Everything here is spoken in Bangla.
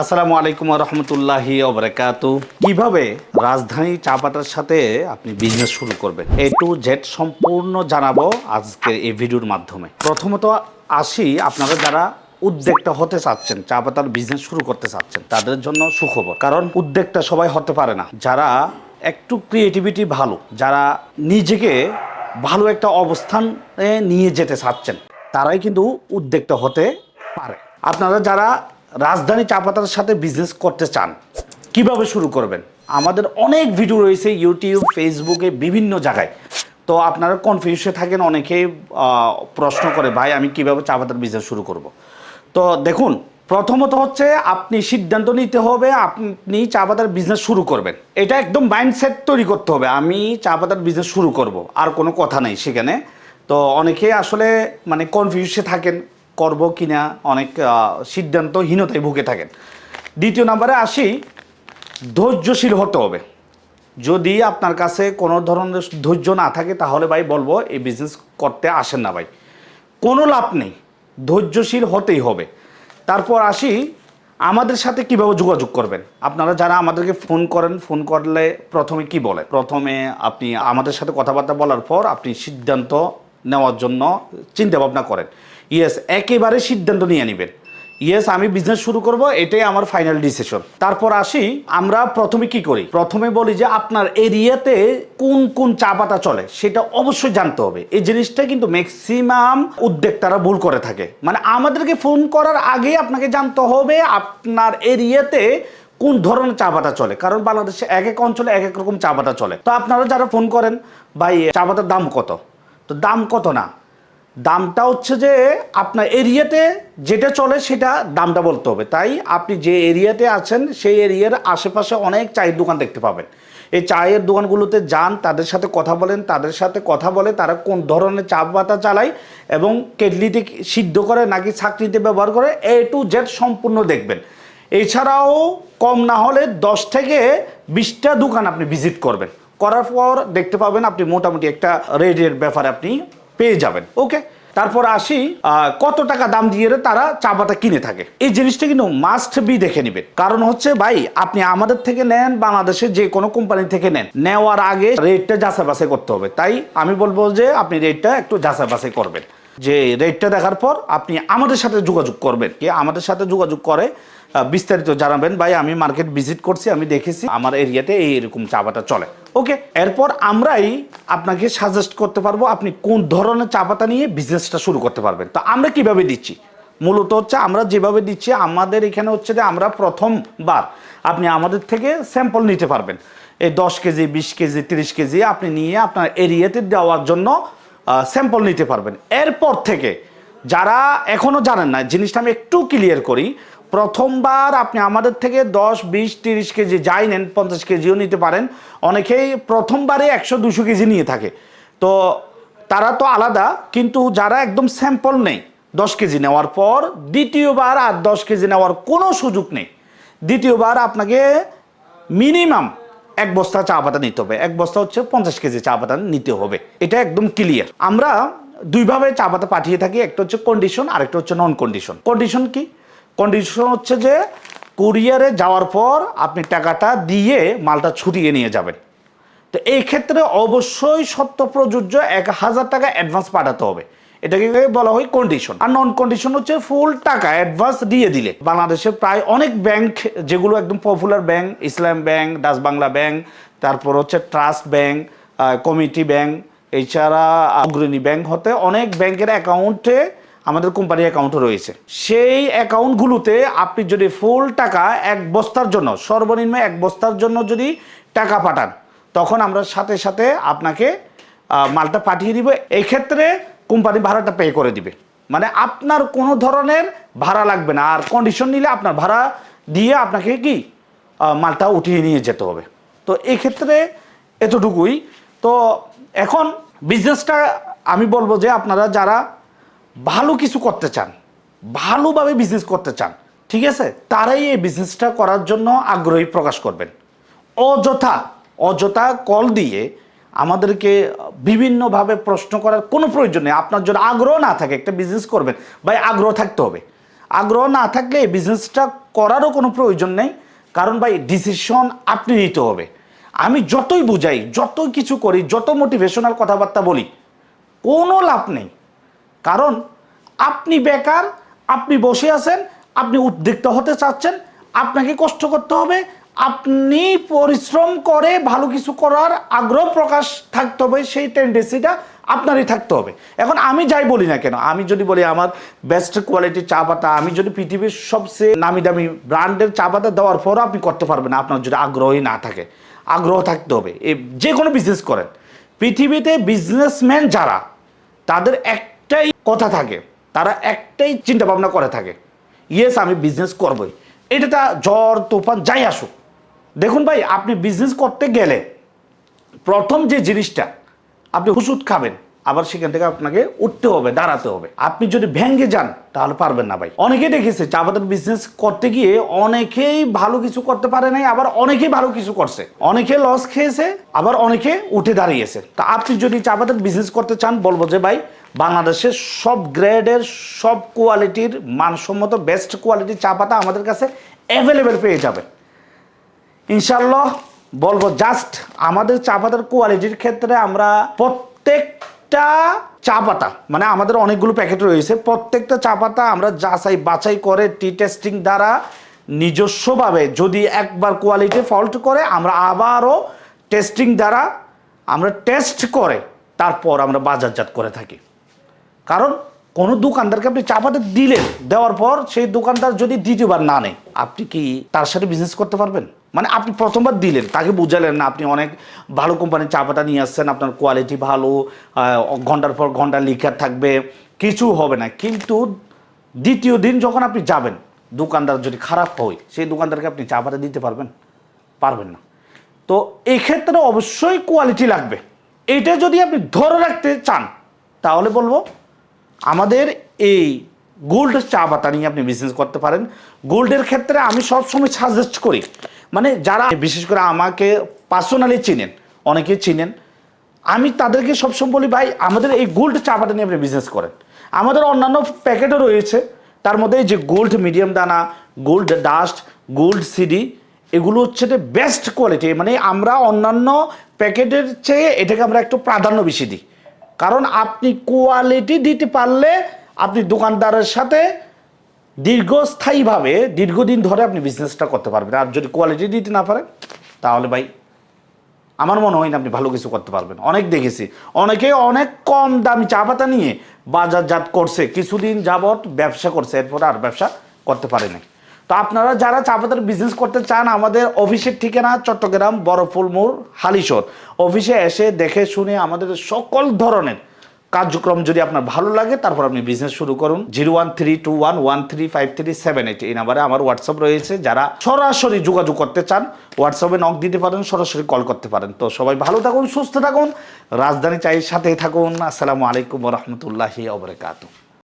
আসসালামু আলাইকুম রহমতুল্লাহি ওবরাকাতু কীভাবে রাজধানী চা পাতার সাথে আপনি বিজনেস শুরু করবেন? এ টু জেড সম্পূর্ণ জানাব আজকের এই ভিডিওর মাধ্যমে। প্রথমত আসি আপনারা যারা উদ্যোক্তা হতে চাচ্ছেন চা পাতার বিজনেস শুরু করতে চাচ্ছেন, তাদের জন্য সুখবর। কারণ উদ্যোক্তা সবাই হতে পারে না। যারা একটু ক্রিয়েটিভিটি ভালো, যারা নিজেকে ভালো একটা অবস্থানে নিয়ে যেতে চাচ্ছেন, তারাই কিন্তু উদ্যোক্তা হতে পারে। আপনারা যারা রাজধানী চা পাতার সাথে বিজনেস করতে চান কীভাবে শুরু করবেন? আমাদের অনেক ভিডিও রয়েছে ইউটিউব ফেসবুকে বিভিন্ন জায়গায়। তো আপনারা কনফিউশনে থাকেন অনেকেই আহ, প্রশ্ন করে ভাই আমি কীভাবে চা পাতার বিজনেস শুরু করব? তো দেখুন প্রথমত হচ্ছে আপনি সিদ্ধান্ত নিতে হবে আপনি চা পাতার বিজনেস শুরু করবেন। এটা একদম মাইন্ডসেট তৈরি করতে হবে আমি চা পাতার বিজনেস শুরু করব আর কোনো কথা নেই সেখানে। তো অনেকে আসলে মানে কনফিউজে থাকেন করব কিনা অনেক আহ, সিদ্ধান্তহীনতায় ভুগে থাকেন। দ্বিতীয় নম্বরে আসি ধৈর্যশীল হতে হবে। যদি আপনার কাছে কোনো ধরনের ধৈর্য না থাকে তাহলে ভাই বলব এই বিজনেস করতে আসেন না ভাই। কোনো লাভ নেই ধৈর্যশীল হতেই হবে। তারপর আসি আমাদের সাথে কীভাবে যোগাযোগ করবেন? আপনারা যারা আমাদেরকে ফোন করেন ফোন করলে প্রথমে কি বলে? প্রথমে আপনি আমাদের সাথে কথাবার্তা বলার পর আপনি সিদ্ধান্ত নেওয়ার জন্য চিন্তা ভাবনা করেন। ইয়েস একেবারে সিদ্ধান্ত নিয়ে নেবেন। ইয়েস আমি বিজনেস শুরু করব, এটাই আমার ফাইনাল ডিসিশন তারপর আসি, আমরা প্রথমে কি করি? প্রথমে বলি যে আপনার এরিয়াতে কোন কোন চা পাতা চলে, সেটা অবশ্যই জানতে হবে। এই জিনিসটা কিন্তু ম্যাক্সিমাম উদ্যোক্তারা ভুল করে থাকে। মানে আমাদেরকে ফোন করার আগে আপনাকে জানতে হবে আপনার এরিয়াতে কোন ধরনের চা পাতা চলে। কারণ বাংলাদেশে এক এক অঞ্চলে এক এক রকম চা পাতা চলে। তো আপনারা যারা ফোন করেন, ভাই চা পাতার দাম কত? তো দাম কত না? দামটা হচ্ছে যে আপনার এরিয়াতে যেটা চলে সেটা দামটা বলতে হবে। তাই আপনি যে এরিয়াতে আছেন সেই এরিয়ার আশেপাশে অনেক চায়ের দোকান দেখতে পাবেন। এই চায়ের দোকানগুলোতে যান, তাদের সাথে কথা বলেন, তাদের সাথে কথা বলে তারা কোন ধরনের চা পাতা চালায় এবং কেটলিতে সিদ্ধ করে নাকি ছাকরিতে ব্যবহার করে, এ টু জেড সম্পূর্ণ দেখবেন। এছাড়াও কম না হলে দশ থেকে বিশটা দোকান আপনি ভিজিট করবেন। করার পর দেখতে পাবেন আপনি মোটামুটি একটা রেটের ব্যাপারে আপনি পেয়ে যাবেন। ওকে তারপর আসি কত টাকা দাম দিয়ে তারা চা পাতা কিনে থাকে। এই জিনিসটা কিন্তু মাস্ট বি দেখে নেবেন। কারণ হচ্ছে ভাই, আপনি আমাদের থেকে নেন, বাংলাদেশের যে কোনো কোম্পানি থেকে নেন। নেওয়ার আগে রেটটা যাচাই বাছাই করতে হবে। তাই আমি বলব যে আপনি রেটটা একটু যাচাই বাছাই করবেন। যে রেটটা দেখার পর আপনি আমাদের সাথে যোগাযোগ করবেন। কি আমাদের সাথে যোগাযোগ করে বিস্তারিত জানাবেন। ভাই, আমি মার্কেট ভিজিট করছি, আমি দেখেছি, আমার এরিয়াতে এই এরকম চা পাতা চলে। ওকে এরপর আমরাই আপনাকে সাজেস্ট করতে পারব, আপনি কোন ধরনের চা পাতা নিয়ে বিজনেসটা শুরু করতে পারবেন। তো আমরা কীভাবে দিচ্ছি? মূলত হচ্ছে আমরা যেভাবে দিচ্ছি, আমাদের এখানে হচ্ছে যে আমরা প্রথমবার আপনি আমাদের থেকে স্যাম্পল নিতে পারবেন। এই দশ কেজি, বিশ কেজি, তিরিশ কেজি আপনি নিয়ে আপনার এরিয়াতে দেওয়ার জন্য স্যাম্পল নিতে পারবেন। এরপর থেকে যারা এখনও জানেন না, জিনিসটা আমি একটু ক্লিয়ার করি, প্রথমবার আপনি আমাদের থেকে দশ, বিশ, তিরিশ কেজি যাই নেন, পঞ্চাশ কেজিও নিতে পারেন। অনেকেই প্রথমবারে একশো, দুশো কেজি নিয়ে থাকে। তো তারা তো আলাদা, কিন্তু যারা একদম স্যাম্পল নেই, দশ কেজি নেওয়ার পর দ্বিতীয়বার আর দশ কেজি নেওয়ার কোনো সুযোগ নেই। দ্বিতীয়বার আপনাকে মিনিমাম এক বস্তা চা পাতা নিতে হবে, এক বস্তা হচ্ছে পঞ্চাশ কেজি চা পাতা নিতে হবে। এটা একদম ক্লিয়ার আমরা দুইভাবে চা পাতা পাঠিয়ে থাকি, একটা হচ্ছে কন্ডিশন আর একটা হচ্ছে নন কন্ডিশন কন্ডিশন কি? কন্ডিশন হচ্ছে যে কুরিয়ারে যাওয়ার পর আপনি টাকাটা দিয়ে মালটা ছুটিয়ে নিয়ে যাবেন। তো এই ক্ষেত্রে অবশ্যই সত্য প্রযোজ্য এক হাজার টাকা অ্যাডভান্স পাঠাতে হবে। এটাকে বলা হয় কন্ডিশন আর নন কন্ডিশন হচ্ছে ফুল টাকা অ্যাডভান্স দিয়ে দিলে। বাংলাদেশের প্রায় অনেক ব্যাংক যেগুলো একদম popular bank Islam bank Dutch Bangla bank তারপর হচ্ছে ট্রাস্ট ব্যাংক কমিটি ব্যাংক এছাড়া অগ্রণী ব্যাংক হতে অনেক ব্যাংকের অ্যাকাউন্টে আমাদের কোম্পানি অ্যাকাউন্টও রয়েছে। সেই অ্যাকাউন্টগুলোতে আপনি যদি ফুল টাকা এক বস্তার জন্য, সর্বনিম্ন এক বস্তার জন্য যদি টাকা পাঠান, তখন আমরা সাথে সাথে আপনাকে মালটা পাঠিয়ে দিব। এই ক্ষেত্রে কোম্পানি ভাড়াটা পে করে দিবে। মানে আপনার কোনো ধরনের ভাড়া লাগবে না। আর কন্ডিশন নিলে আপনার ভাড়া দিয়ে আপনাকে কি মালটা উঠিয়ে নিয়ে যেতে হবে। তো এই ক্ষেত্রে এতটুকুই। তো এখন বিজনেসটা আমি বলব যে আপনারা যারা ভালো কিছু করতে চান, ভালোভাবে বিজনেস করতে চান, ঠিক আছে? তারাই এই বিজনেসটা করার জন্য আগ্রহী প্রকাশ করবেন। অযথা অযথা কল দিয়ে আমাদেরকে বিভিন্নভাবে প্রশ্ন করার কোনো প্রয়োজন নেই। আপনার যদি আগ্রহ না থাকে একটা বিজনেস করবেন। ভাই, আগ্রহ থাকতে হবে। আগ্রহ না থাকলে এই বিজনেসটা করারও কোনো প্রয়োজন নেই। কারণ ভাই ডিসিশন আপনি নিতে হবে। আমি যতই বুঝাই, যতই কিছু করি, যত মোটিভেশনাল কথাবার্তা বলি, কোনো লাভ নেই। কারণ আপনি বেকার, আপনি বসে আছেন, আপনি উদ্বিগ্ন হতে চাচ্ছেন, আপনাকে কষ্ট করতে হবে আপনি পরিশ্রম করে ভালো কিছু করার আগ্রহ প্রকাশ থাকতে হবে, সেই টেন্ডেন্সিটা আপনারই থাকতে হবে। এখন আমি যাই বলি না কেন, আমি যদি বলি আমার বেস্ট কোয়ালিটির চা পাতা, আমি যদি পৃথিবীর সবচেয়ে নামি দামি ব্র্যান্ডের চা পাতা দেওয়ার পরও আপনি করতে পারবেন না, আপনার যদি আগ্রহই না থাকে। আগ্রহ থাকতে হবে। এ যে কোনো বিজনেস করেন। পৃথিবীতে বিজনেসম্যান যারা, তাদের একটাই কথা থাকে, তারা একটাই চিন্তা ভাবনা করে থাকে ইয়েস আমি বিজনেস করবই। এটা তা জ্বর তুফান, যাই আসুক। দেখুন ভাই, আপনি বিজনেস করতে গেলে প্রথম যে জিনিসটা, আপনি ওষুধ খাবেন, আবার সেখান থেকে আপনাকে উঠতে হবে, দাঁড়াতে হবে। আপনি যদি ভেঙ্গে যান, তাহলে পারবেন না ভাই। অনেকে দেখেছে, চা পাতার বিজনেস করতে গিয়ে অনেকেই ভালো কিছু করতে পারে নাই, আবার অনেকেই ভালো কিছু করছে। অনেকে লস খেয়েছে, আবার অনেকে উঠে দাঁড়িয়েছে। তা আপনি যদি চা পাতার বিজনেস করতে চান, বলব যে ভাই, বাংলাদেশের সব গ্রেডের, সব কোয়ালিটির মানসম্মত বেস্ট কোয়ালিটির চা পাতা আমাদের কাছে অ্যাভেলেবেল পেয়ে যাবে ইনশাল্লাহ বলব জাস্ট আমাদের চা পাতার কোয়ালিটির ক্ষেত্রে আমরা প্রত্যেকটা চা পাতা মানে আমাদের অনেকগুলো প্যাকেট রয়েছে, প্রত্যেকটা চা পাতা আমরা যাচাই বাছাই করে টি টেস্টিং দ্বারা নিজস্বভাবে যদি একবার কোয়ালিটি ফল্ট করে, আমরা আবারও টেস্টিং দ্বারা আমরা টেস্ট করে, তারপর আমরা বাজারজাত করে থাকি। কারণ কোনো দোকানদারকে আপনি চা পাতা দিলেন, দেওয়ার পর সেই দোকানদার যদি দ্বিতীয়বার না নেয়, আপনি কি তার সাথে বিজনেস করতে পারবেন? মানে আপনি প্রথমবার দিলেন, তাকে বুঝালেন না, আপনি অনেক ভালো কোম্পানির চা পাতা নিয়ে আসছেন, আপনার কোয়ালিটি ভালো ঘণ্টার পর ঘণ্টা লিখা থাকবে, কিছু হবে না। কিন্তু দ্বিতীয় দিন যখন আপনি যাবেন, দোকানদার যদি খারাপ হয়, সেই দোকানদারকে আপনি চা পাতা দিতে পারবেন? পারবেন না। তো এই ক্ষেত্রে অবশ্যই কোয়ালিটি লাগবে। এটা যদি আপনি ধরে রাখতে চান, তাহলে বলব, আমাদের এই গোল্ড চা পাতা নিয়ে আপনি বিজনেস করতে পারেন। গোল্ডের ক্ষেত্রে আমি সবসময় সাজেস্ট করি মানে যারা বিশেষ করে আমাকে পার্সোনালি চিনেন অনেকে চিনেন, আমি তাদেরকে সবসময় বলি, ভাই, আমাদের এই গোল্ড চাপাটা নিয়ে আপনি বিজনেস করেন। আমাদের অন্যান্য প্যাকেটও রয়েছে, তার মধ্যে যে গোল্ড মিডিয়াম দানা গোল্ড ডাস্ট গোল্ড সিডি এগুলো হচ্ছে যে বেস্ট কোয়ালিটি মানে আমরা অন্যান্য প্যাকেটের চেয়ে এটাকে আমরা একটু প্রাধান্য বেশি দিই। কারণ আপনি কোয়ালিটি দিতে পারলে আপনি দোকানদারের সাথে দীর্ঘস্থায়ীভাবে দীর্ঘদিন ধরে আপনি বিজনেসটা করতে পারবেন। আর যদি কোয়ালিটি দিতে না পারেন, তাহলে ভাই, আমার মনে হয় না আপনি ভালো কিছু করতে পারবেন। অনেক দেখেছি। অনেকে অনেক কম দামি চা পাতা নিয়ে বাজারজাত করছে। কিছুদিন যাবৎ ব্যবসা করছে, এরপর আর ব্যবসা করতে পারে পারেনি তো আপনারা যারা চা পাতার বিজনেস করতে চান, আমাদের অফিসের ঠিকানা চট্টগ্রাম বড়ফুল মোড় হালিশোর অফিসে এসে দেখে শুনে আমাদের সকল ধরনের কার্যক্রম যদি আপনার ভালো লাগে, তারপর আপনি বিজনেস শুরু করুন। Zero one three two one one three five three seven eight এই নাম্বারে আমার হোয়াটসঅ্যাপ রয়েছে। যারা সরাসরি যোগাযোগ করতে চান হোয়াটসঅ্যাপে নক দিতে পারেন, সরাসরি কল করতে পারেন। তো সবাই ভালো থাকুন, সুস্থ থাকুন। রাজধানী চাইয়ের সাথেই থাকুন। আসসালামু আলাইকুম রহমতুল্লাহি আবরকাত